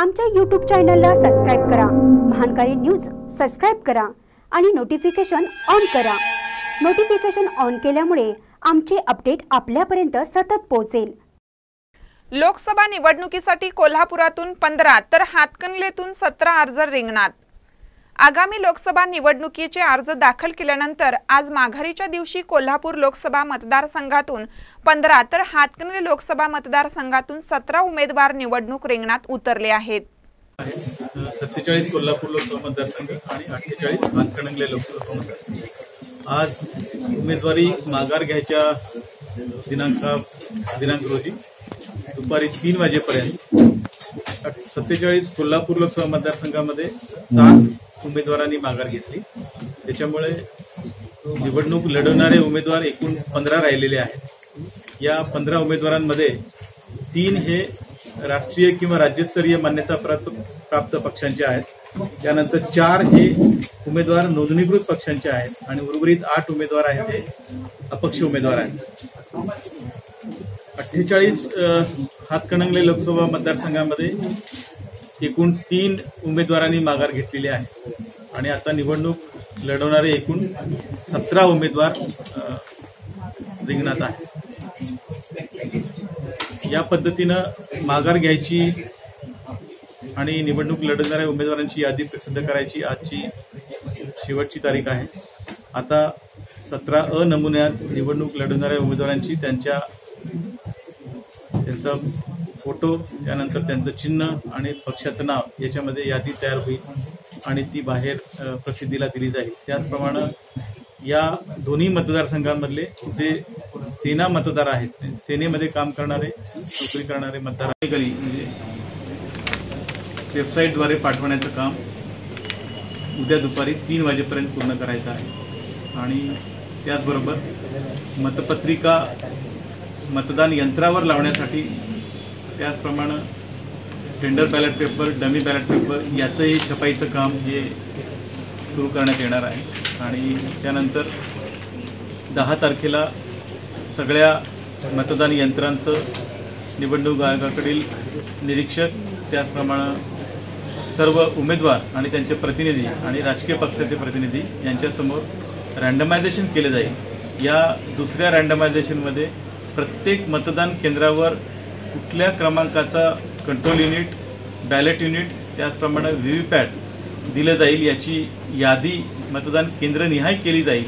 आमच्या यूट्यूब चॅनलला सबस्क्राईब करा. महानकारी न्यूज सबस्क्राईब करा आणि नोटिफिकेशन ऑन करा. नोटिफिकेशन ऑन केल्यामुळे आमचे अपडेट आपल्यापर्यंत सतत पोहोचेल. लोकसभा निवडणुकीसाठी कोल्हापुरातून पंधरा तर हातकणलेतून सतरा अर्ज रिंगणात. आगामी लोकसभा निवडणुकीचे अर्ज दाखल केल्यानंतर आज माघारीच्या दिवशी कोल्हापूर लोकसभा मतदारसंघातून पंधरा तर हातकणले लोकसभा मतदारसंघातून सतरा उमेदवार निवडणूक रिंगणात उतरले आहेत. सत्तेचाळीस कोल्हापूर लोकसभा मतदारसंघ आणि अठ्ठेचाळीस हातकणंगले लोकसभा मतदारसंघ. आज उमेदवारी माघार घ्यायच्या दिनांका दिनांक रोजी दुपारी तीन वाजेपर्यंत सत्तेचाळीस कोल्हापूर लोकसभा मतदारसंघामध्ये सात उमेदवारांनी माघार घेतली. त्याच्यामुळे निवडणूक लढवणारे उमेदवार एकूण पंधरा राहिलेले आहेत. या पंधरा उमेदवारांमध्ये तीन हे राष्ट्रीय किंवा राज्यस्तरीय मान्यता प्राप्त प्राप्त पक्षांचे आहेत. त्यानंतर चार हे उमेदवार नोंदणीकृत पक्षांचे आहेत आणि उर्वरित आठ उमेदवार आहेत हे अपक्ष उमेदवार आहेत. अठ्ठेचाळीस हातकणंगले लोकसभा मतदारसंघामध्ये एकूण तीन उमेदवारांनी माघार घेतलेली आहे. आणि आता निवडणूक लढवणारे एकूण सतरा उमेदवार रिंगणात आहेत. या पद्धतीनं माघार घ्यायची आणि निवडणूक लढवणाऱ्या उमेदवारांची यादी प्रसिद्ध करायची आजची शेवटची तारीख आहे. आता सतरा अ नमुन्यात निवडणूक लढवणाऱ्या उमेदवारांची त्यांच्या त्यांचा फोटो त्यानंतर त्यांचं चिन्ह आणि पक्षाचं नाव याच्यामध्ये यादी तयार होईल आणि ती बाहेर प्रसिद्धीला दिली जाईल. त्याचप्रमाणे या दोन्ही मतदारसंघांमधले जे सेना मतदार आहेत सेनेमध्ये काम करणारे नोकरी करणारे मतदार गली म्हणजे वेबसाईटद्वारे पाठवण्याचं काम उद्या दुपारी तीन वाजेपर्यंत पूर्ण करायचं आहे. आणि त्याचबरोबर मतपत्रिका मतदान यंत्रावर लावण्यासाठी त्याचप्रमाणे tender ballot paper dummy ballot paper याचंही छपाईचं काम हे सुरू करण्यात येणार आहे. आणि त्यानंतर दहा तारखेला सगळ्या मतदान यंत्रांचं निवडणूक आयोगाकडील निरीक्षक त्याचप्रमाणे सर्व उमेदवार आणि त्यांचे प्रतिनिधी आणि राजकीय पक्षाचे प्रतिनिधी यांच्यासमोर रँडमायझेशन केले जाईल. या दुसऱ्या रँडमायझेशनमध्ये प्रत्येक मतदान केंद्रावर कुठल्या क्रमांकाचा कंट्रोल युनिट बॅलेट युनिट त्याचप्रमाणे व्ही व्ही पॅट दिलं जाईल याची यादी मतदान केंद्रनिहाय केली जाईल.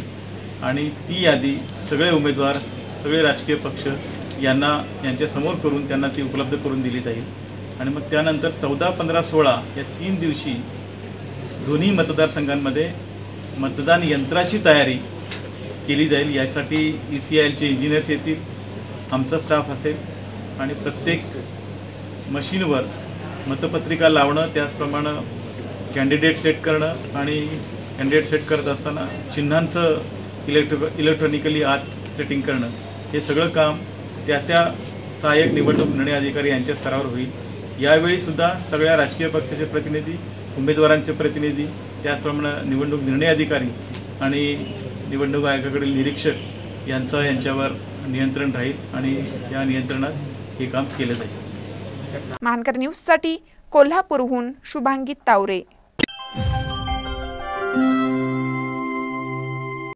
आणि ती यादी सगळे उमेदवार सगळे राजकीय पक्ष यांना यांच्यासमोर करून त्यांना ती उपलब्ध करून दिली जाईल. आणि मग त्यानंतर चौदा पंधरा सोळा या तीन दिवशी दोन्ही मतदारसंघांमध्ये मतदान यंत्राची तयारी केली जाईल. यासाठी ई सी आय एलचे इंजिनियर्स येतील आमचा स्टाफ असेल आणि प्रत्येक मशीनवर मतपत्रिका लावणं त्याचप्रमाणे कॅन्डिडेट सेट करणं आणि कॅन्डिडेट सेट करत असताना चिन्हांचं इलेक्ट्रिक इलेक्ट्रॉनिकली आत सेटिंग करणं हे सगळं काम त्या त्या सहाय्यक निवडणूक निर्णय अधिकारी यांच्या स्तरावर होईल. यावेळीसुद्धा सगळ्या राजकीय पक्षाचे प्रतिनिधी उमेदवारांचे प्रतिनिधी त्याचप्रमाणे निवडणूक निर्णय अधिकारी आणि निवडणूक आयोगाकडील निरीक्षक यांचं यांच्यावर नियंत्रण राहील आणि या नियंत्रणात हे काम केलं जाईल. महानकर न्यूजसाठी कोल्हापूरहून शुभांगी तावरे.